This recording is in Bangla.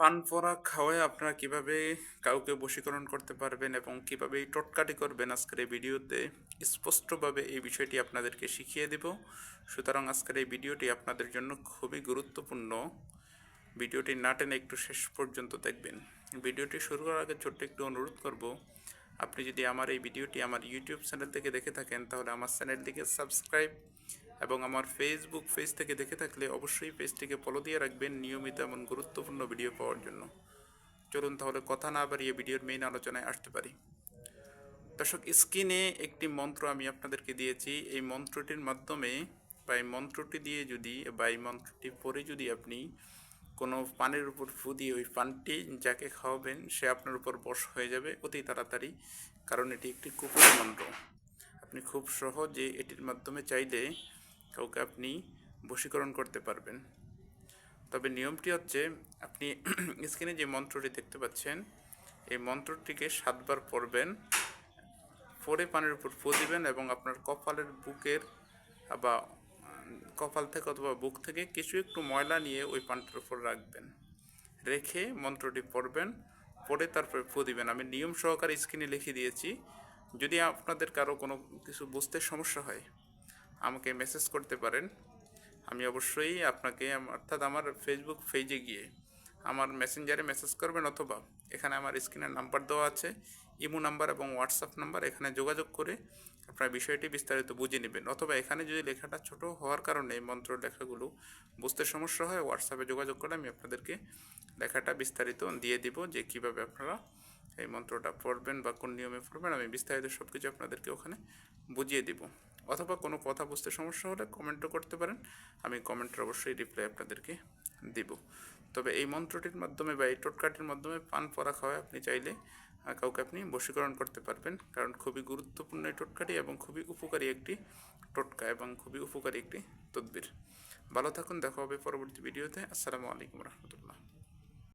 পান পরা খাওয়ায় আপনারা কীভাবে কাউকে বশীকরণ করতে পারবেন এবং কীভাবে টোটকাটি করবেন, আজকের এই ভিডিওতে স্পষ্টভাবে এই বিষয়টি আপনাদেরকে শিখিয়ে দেব। সুতরাং আজকের এই ভিডিওটি আপনাদের জন্য খুবই গুরুত্বপূর্ণ। ভিডিওটি না টেনে একটু শেষ পর্যন্ত দেখবেন। ভিডিওটি শুরু করার আগে ছোট্ট একটু অনুরোধ করব, আপনি যদি আমার এই ভিডিওটি আমার ইউটিউব চ্যানেল থেকে দেখে থাকেন, তাহলে আমার চ্যানেলটিকে সাবস্ক্রাইব এবং আমার ফেসবুক পেজ থেকে দেখে থাকলে অবশ্যই পেজটিকে ফলো দিয়ে রাখবেন নিয়মিত এমন গুরুত্বপূর্ণ ভিডিও পাওয়ার জন্য। চলুন তাহলে কথা না বাড়িয়ে ভিডিওর মেইন আলোচনায় আসতে পারি। দর্শক স্ক্রিনে একটি মন্ত্র আমি আপনাদেরকে দিয়েছি। এই মন্ত্রটির মাধ্যমে বা এই মন্ত্রটি দিয়ে যদি বা এই মন্ত্রটি পরে যদি আপনি কোনো পানের উপর ফু দিয়ে ওই পানটি যাকে খাওয়াবেন, সে আপনার উপর বশ হয়ে যাবে অতি তাড়াতাড়ি, কারণ এটি একটি কুকুর মন্ত্র। আপনি খুব সহজে এটির মাধ্যমে চাইলে কাউকে আপনি বশীকরণ করতে পারবেন। তবে নিয়মটি হচ্ছে, আপনি স্ক্রিনে যে মন্ত্রটি দেখতে পাচ্ছেন, এই মন্ত্রটিকে সাতবার পড়বেন। পরে পানির উপর ফু দিবেন এবং আপনার কপালের বুকের বা কপাল থেকে অথবা বুক থেকে কিছু একটু ময়লা নিয়ে ওই পানটার উপর রাখবেন। রেখে মন্ত্রটি পড়বেন পরে তারপরে ফু দিবেন। আমি নিয়ম সহকারে স্ক্রিনে লিখে দিয়েছি, যদি আপনাদের কারও কোনো কিছু বুঝতে সমস্যা হয় আমাকে মেসেজ করতে পারেন। আমি অবশ্যই আপনাকে অর্থাৎ আমার ফেসবুক পেজে গিয়ে আমার মেসেঞ্জারে মেসেজ করবেন অথবা এখানে আমার স্ক্রিনের নাম্বার দেওয়া আছে, ইমো নাম্বার এবং হোয়াটসঅ্যাপ নাম্বার এখানে যোগাযোগ করে আপনার বিষয়টি বিস্তারিত বুঝে নেবেন। অথবা এখানে যদি লেখাটা ছোট হওয়ার কারণে মন্ত্র লেখাগুলো বুঝতে সমস্যা হয় হোয়াটসঅ্যাপে যোগাযোগ করে আমি আপনাদেরকে লেখাটা বিস্তারিত দিয়ে দিব যে কীভাবে আপনারা এই মন্ত্রটা পড়বেন বা কোন নিয়মে পড়বেন, আমি বিস্তারিত সব কিছু আপনাদেরকে ওখানে বুঝিয়ে দিব। অথবা কোনো কথা বুঝতে সমস্যা হলে কমেন্টও করতে পারেন, আমি কমেন্টের অবশ্যই রিপ্লাই আপনাদেরকে দিব। তবে এই মন্ত্রটির মাধ্যমে বা এই টোটকাটির মাধ্যমে পান পরা খাওয়ায় আপনি চাইলে কাউকে আপনি বশীকরণ করতে পারবেন। কারণ খুবই গুরুত্বপূর্ণ এই টোটকাটি এবং খুবই উপকারী একটি টোটকা এবং খুবই উপকারী একটি তদবির। ভালো থাকুন, দেখা হবে পরবর্তী ভিডিওতে। আসসালামু আলাইকুম রহমতুল্লাহ।